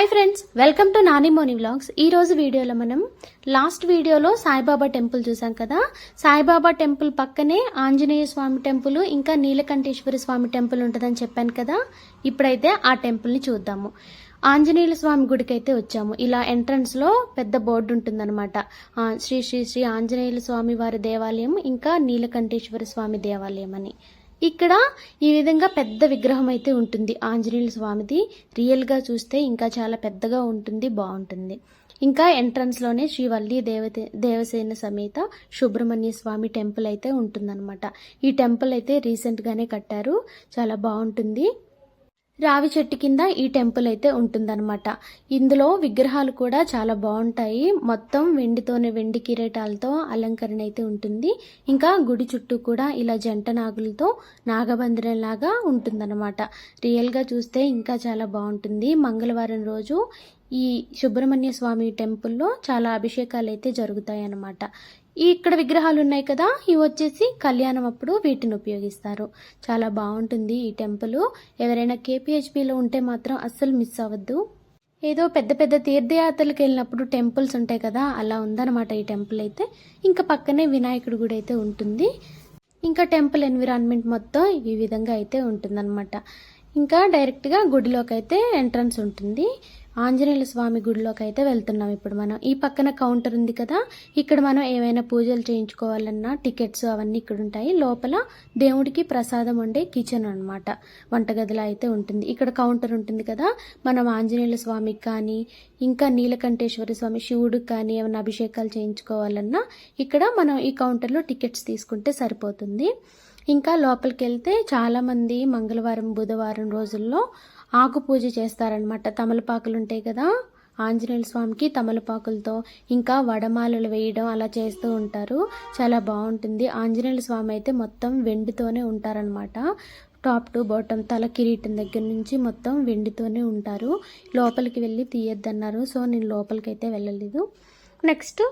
Hi friends welcome to Nani Moni vlogs ఈరోజు వీడియోలో మనం లాస్ట్ వీడియోలో సాయిబాబా టెంపుల్ చూసాం కదా. సాయిబాబా టెంపుల్ పక్కనే ఆంజనేయ స్వామి టెంపుల్ ఇంకా నీలకంఠేశ్వర స్వామి టెంపుల్ ఉంటుందని చెప్పాను కదా. ఇప్పుడైతే ఆ టెంపుల్ని చూద్దాము. ఆంజనేయుల స్వామి గుడికి అయితే వచ్చాము. ఇలా ఎంట్రన్స్లో పెద్ద బోర్డు ఉంటుందన్నమాట. శ్రీ శ్రీ శ్రీ ఆంజనేయుల స్వామి వారి దేవాలయం ఇంకా నీలకంఠేశ్వర స్వామి దేవాలయం అని. ఇక్కడ ఈ విధంగా పెద్ద విగ్రహం అయితే ఉంటుంది. ఆంజనేయుల స్వామిది రియల్గా చూస్తే ఇంకా చాలా పెద్దగా ఉంటుంది బాగుంటుంది. ఇంకా ఎంట్రన్స్లోనే శ్రీ వల్లి దేవతే దేవసేన సమేత సుబ్రహ్మణ్య స్వామి టెంపుల్ అయితే ఉంటుందన్నమాట. ఈ టెంపుల్ అయితే రీసెంట్గానే కట్టారు. చాలా బాగుంటుంది. రావి చెట్టు కింద ఈ టెంపుల్ అయితే ఉంటుందన్నమాట. ఇందులో విగ్రహాలు కూడా చాలా బాగుంటాయి. మొత్తం వెండితోనే వెండి కిరీటాలతో అలంకరణ అయితే ఉంటుంది. ఇంకా గుడి చుట్టూ కూడా ఇలా జంట నాగులతో నాగబంధనం లాగా ఉంటుందన్నమాట. రియల్గా చూస్తే ఇంకా చాలా బాగుంటుంది. మంగళవారం రోజు ఈ సుబ్రహ్మణ్య స్వామి టెంపుల్లో చాలా అభిషేకాలు అయితే జరుగుతాయి అన్నమాట ఈ ఇక్కడ విగ్రహాలు ఉన్నాయి కదా ఇవి వచ్చేసి కళ్యాణం అప్పుడు వీటిని ఉపయోగిస్తారు. చాలా బాగుంటుంది ఈ టెంపుల్. ఎవరైనా కేపీహెచ్బిలో ఉంటే మాత్రం అస్సలు మిస్ అవ్వద్దు. ఏదో పెద్ద పెద్ద తీర్థయాత్రలకు వెళ్ళినప్పుడు టెంపుల్స్ ఉంటాయి కదా అలా ఉందన్నమాట ఈ టెంపుల్ అయితే. ఇంకా పక్కనే వినాయకుడి గుడి అయితే ఉంటుంది. ఇంకా టెంపుల్ ఎన్విరాన్మెంట్ మొత్తం ఈ విధంగా అయితే ఉంటుందన్నమాట. ఇంకా డైరెక్ట్గా గుడిలోకి అయితే ఎంట్రన్స్ ఉంటుంది. ఆంజనేయుల స్వామి గుడిలోకి అయితే వెళ్తున్నాం. ఇప్పుడు మనం ఈ పక్కన కౌంటర్ ఉంది కదా ఇక్కడ మనం ఏమైనా పూజలు చేయించుకోవాలన్నా టికెట్స్ అవన్నీ ఇక్కడ ఉంటాయి. లోపల దేవుడికి ప్రసాదం ఉండే కిచెన్ అనమాట వంటగదిలో అయితే ఉంటుంది. ఇక్కడ కౌంటర్ ఉంటుంది కదా మనం ఆంజనేయుల స్వామికి కానీ ఇంకా నీలకంఠేశ్వర స్వామి శివుడికి కానీ ఏమైనా అభిషేకాలు చేయించుకోవాలన్నా ఇక్కడ మనం ఈ కౌంటర్లో టికెట్స్ తీసుకుంటే సరిపోతుంది. ఇంకా లోపలికి వెళ్తే చాలామంది మంగళవారం బుధవారం రోజుల్లో ఆకు పూజ చేస్తారనమాట తమలపాకులు ఉంటాయి కదా ఆంజనేయుల స్వామికి తమలపాకులతో ఇంకా వడమాలలు వేయడం అలా చేస్తూ ఉంటారు. చాలా బాగుంటుంది. ఆంజనేయుల స్వామి అయితే మొత్తం వెండితోనే ఉంటారనమాట టాప్ టు బాటమ్ తల కిరీటం దగ్గర నుంచి మొత్తం వెండితోనే ఉంటారు. లోపలికి వెళ్ళి తీయొద్దన్నారు. సో నేను లోపలికి అయితే వెళ్ళలేదు. నెక్స్ట్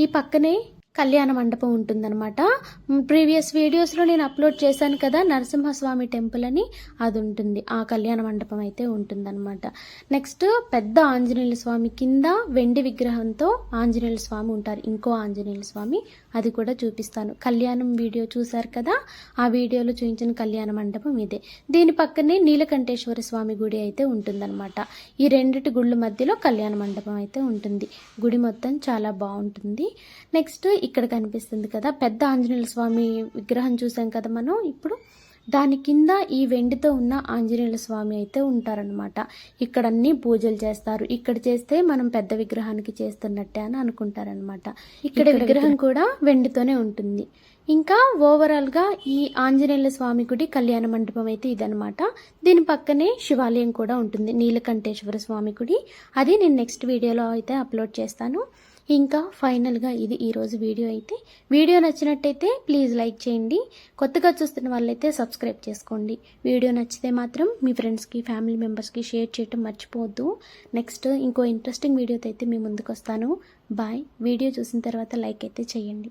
ఈ పక్కనే కళ్యాణ మండపం ఉంటుందన్నమాట. ప్రీవియస్ వీడియోస్లో నేను అప్లోడ్ చేశాను కదా నరసింహస్వామి టెంపుల్ అని అది ఉంటుంది. ఆ కళ్యాణ మండపం అయితే ఉంటుందన్నమాట. నెక్స్ట్ పెద్ద ఆంజనేయుల స్వామి కింద వెండి విగ్రహంతో ఆంజనేయుల స్వామి ఉంటారు. ఇంకో ఆంజనేయుల స్వామి అది కూడా చూపిస్తాను. కళ్యాణం వీడియో చూశారు కదా ఆ వీడియోలో చూపించిన కళ్యాణ మండపం ఇదే. దీని పక్కనే నీలకంఠేశ్వర స్వామి గుడి అయితే ఉంటుందన్నమాట. ఈ రెండిటి గుళ్ళ మధ్యలో కళ్యాణ మండపం అయితే ఉంటుంది. గుడి మొత్తం చాలా బాగుంటుంది. నెక్స్ట్ ఇక్కడ కనిపిస్తుంది కదా పెద్ద ఆంజనేయుల స్వామి విగ్రహం చూసాం కదా మనం. ఇప్పుడు దాని కింద ఈ వెండితో ఉన్న ఆంజనేయుల స్వామి అయితే ఉంటారనమాట ఇక్కడ అన్ని పూజలు చేస్తారు. ఇక్కడ చేస్తే మనం పెద్ద విగ్రహానికి చేస్తున్నట్టే అని అనుకుంటారనమాట ఇక్కడ విగ్రహం కూడా వెండితోనే ఉంటుంది. ఇంకా ఓవరాల్గా ఈ ఆంజనేయుల స్వామి గుడి కళ్యాణ మండపం అయితే ఇదనమాట దీని పక్కనే శివాలయం కూడా ఉంటుంది. నీలకంఠేశ్వర స్వామి గుడి. అది నేను నెక్స్ట్ వీడియోలో అయితే అప్లోడ్ చేస్తాను. ఇంకా ఫైనల్గా ఇది ఈరోజు వీడియో అయితే. వీడియో నచ్చినట్టయితే ప్లీజ్ లైక్ చేయండి. కొత్తగా చూస్తున్న వాళ్ళైతే సబ్స్క్రైబ్ చేసుకోండి. వీడియో నచ్చితే మాత్రం మీ ఫ్రెండ్స్కి ఫ్యామిలీ మెంబర్స్కి షేర్ చేయటం మర్చిపోవద్దు. నెక్స్ట్ ఇంకో ఇంట్రెస్టింగ్ వీడియోతో అయితే మీ ముందుకు వస్తాను బాయ్. వీడియో చూసిన తర్వాత లైక్ అయితే చేయండి.